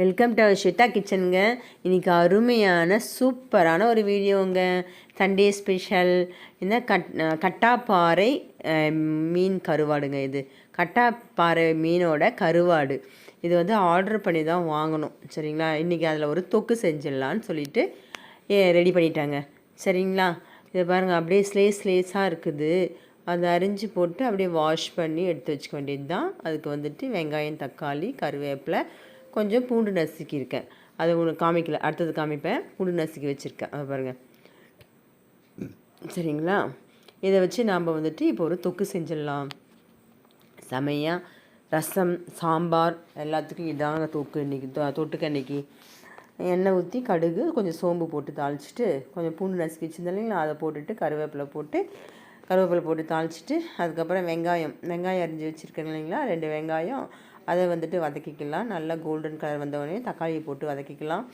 Welcome to Shweta கிச்சனுங்க இன்றைக்கி அருமையான சூப்பரான ஒரு வீடியோங்க. சண்டே ஸ்பெஷல் இந்த கட் கட்டாப்பாறை மீன் கருவாடுங்க இது. கட்டாப்பாறை மீனோட கருவாடு. இது வந்து ஆர்டர் பண்ணி தான் வாங்கணும். சரிங்களா? இன்றைக்கி அதில் ஒரு தொக்கு செஞ்சிடலான்னு சொல்லிட்டு ரெடி பண்ணிட்டாங்க. சரிங்களா? இதை பாருங்கள் அப்படியே ஸ்லேஸ் ஸ்லேஸாக இருக்குது. அதை அரிஞ்சு போட்டு அப்படியே வாஷ் பண்ணி எடுத்து வச்சுக்க வேண்டியது தான் அதுக்கு வந்துட்டு வெங்காயம் தக்காளி கருவேப்பிலை கொஞ்சம் பூண்டு நசுக்கியிருக்கேன். அதை உங்களுக்கு காமிக்கல. அடுத்தது காமிப்பேன். பூண்டு நசுக்கி வச்சுருக்கேன். அதை பாருங்கள் சரிங்களா? இதை வச்சு நாம் வந்துட்டு இப்போ ஒரு தொக்கு செஞ்சிடலாம். செமையாக ரசம் சாம்பார் எல்லாத்துக்கும் இதாங்க தொக்கு இன்றைக்கி தொட்டுக்க இன்றைக்கி எண்ணெய் ஊற்றி கடுகு கொஞ்சம் சோம்பு போட்டு தாளிச்சிட்டு கொஞ்சம் பூண்டு நசுக்கி வச்சுருந்தேன் இல்லைங்களா? அதை போட்டுட்டு கருவேப்பிலை போட்டு கருவேப்பிலை போட்டு தாளிச்சிட்டு அதுக்கப்புறம் வெங்காயம். வெங்காயம் அரிஞ்சு வச்சுருக்கேன் இல்லைங்களா? ரெண்டு வெங்காயம் அதை வந்துட்டு வதக்கிக்கலாம். நல்லா கோல்டன் கலர் வந்தவொடனே தக்காளியை போட்டு வதக்கிக்கலாம்.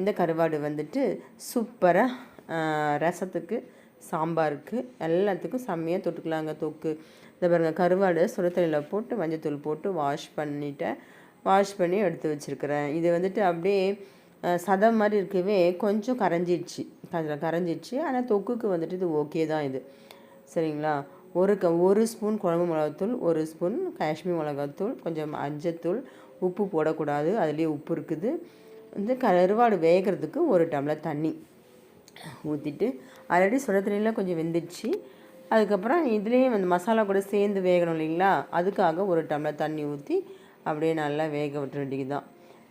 இந்த கருவாடு வந்துட்டு சூப்பராக ரசத்துக்கு சாம்பாருக்கு எல்லாத்துக்கும் செம்மையாக தொட்டுக்கலாங்க தொக்கு. இந்த பாருங்க கருவாடு சுடத்தலையில் போட்டு மஞ்சத்தூள் போட்டு வாஷ் பண்ணிவிட்டேன் வாஷ் பண்ணி எடுத்து வச்சுருக்கிறேன். இது வந்துட்டு அப்படியே சதம் மாதிரி இருக்கவே கொஞ்சம் கரைஞ்சிடுச்சு அதில் கரைஞ்சிடுச்சு ஆனால் தொக்குக்கு வந்துட்டு இது ஓகே தான் இது. சரிங்களா? ஒரு க ஒரு ஸ்பூன் குழம்பு மிளகாத்தூள் ஒரு ஸ்பூன் காஷ்மீர் மிளகாத்தூள் கொஞ்சம் அஞ்சத்தூள் உப்பு போடக்கூடாது அதுலேயே உப்பு இருக்குது. வந்து கருவாடு வேகிறதுக்கு ஒரு டம்ளர் தண்ணி ஊற்றிட்டு ஆல்ரெடி சுட தண்ணியில் கொஞ்சம் வெந்துடுச்சு. அதுக்கப்புறம் இதுலேயும் வந்து மசாலா கூட சேர்ந்து வேகணும் இல்லைங்களா? அதுக்காக ஒரு டம்ளர் தண்ணி ஊற்றி அப்படியே நல்லா வேக விட்டு வேண்டியது தான்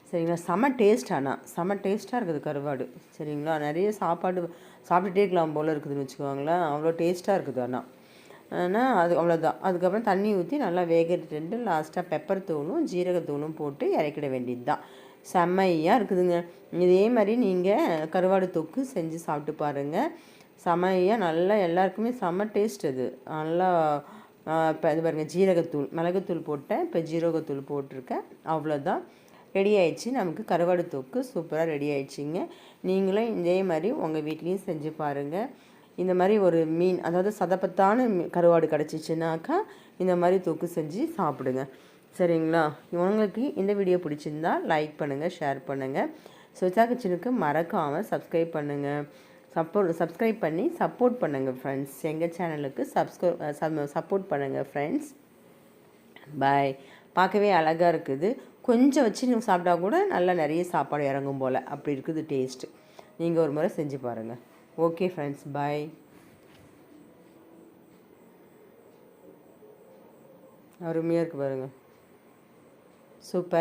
சரிங்களா? செம டேஸ்ட் ஆனால் செம டேஸ்ட்டாக இருக்குது கருவாடு. சரிங்களா? நிறைய சாப்பாடு சாப்பிட்டுட்டே இருக்கலாம் போல் இருக்குதுன்னு வச்சுக்கோங்களேன். அவ்வளோ டேஸ்ட்டாக இருக்குது ஆனால் ஆனால் அது அவ்வளோதான் அதுக்கப்புறம் தண்ணி ஊற்றி நல்லா வேகட்டு லாஸ்ட்டாக பெப்பர் தூளும் ஜீரகத்தூளும் போட்டு இறக்கிட வேண்டியது தான் செம்மையாக இருக்குதுங்க. இதே மாதிரி நீங்கள் கருவாடு தொக்கு செஞ்சு சாப்பிட்டு பாருங்கள் செம்மையாக நல்லா எல்லாருக்குமே செம்ம டேஸ்ட் அது. நல்லா இப்போ இது பாருங்கள் ஜீரகத்தூள் மிளகுத்தூள் போட்டேன். இப்போ ஜீரகத்தூள் போட்டிருக்கேன். அவ்வளோதான் ரெடி ஆயிடுச்சு. நமக்கு கருவாடு தொக்கு சூப்பராக ரெடி ஆயிடுச்சிங்க. நீங்களும் இதே மாதிரி உங்கள் வீட்லேயும் செஞ்சு பாருங்கள் இந்த மாதிரி ஒரு மீன் அதாவது சதப்பத்தான மீ- கருவாடு கிடச்சிச்சுனாக்கா இந்த மாதிரி தொக்கு செஞ்சு சாப்பிடுங்க. சரிங்களா? உங்களுக்கு இந்த வீடியோ பிடிச்சிருந்தா லைக் பண்ணுங்கள் ஷேர் பண்ணுங்கள் சுவிச்சா கிச்சனுக்கு மறக்காமல் சப்ஸ்கிரைப் பண்ணுங்கள் சப்போர்ட் சப்ஸ்கிரைப் பண்ணி சப்போர்ட் பண்ணுங்கள் ஃப்ரெண்ட்ஸ் எங்கள் சேனலுக்கு சப்ஸ்கிரை சப்போர்ட் பண்ணுங்கள் ஃப்ரெண்ட்ஸ் பாய் பார்க்கவே அழகாக இருக்குது. கொஞ்சம் வச்சு நீங்கள் சாப்பிட்டா கூட நல்லா நிறைய சாப்பாடு இறங்கும் போல். அப்படி இருக்குது டேஸ்ட்டு நீங்கள் ஒரு முறை செஞ்சு பாருங்கள் ஓகே ஃப்ரெண்ட்ஸ் பாய் அருமையாக இருக்குது பாருங்கள் சூப்பர்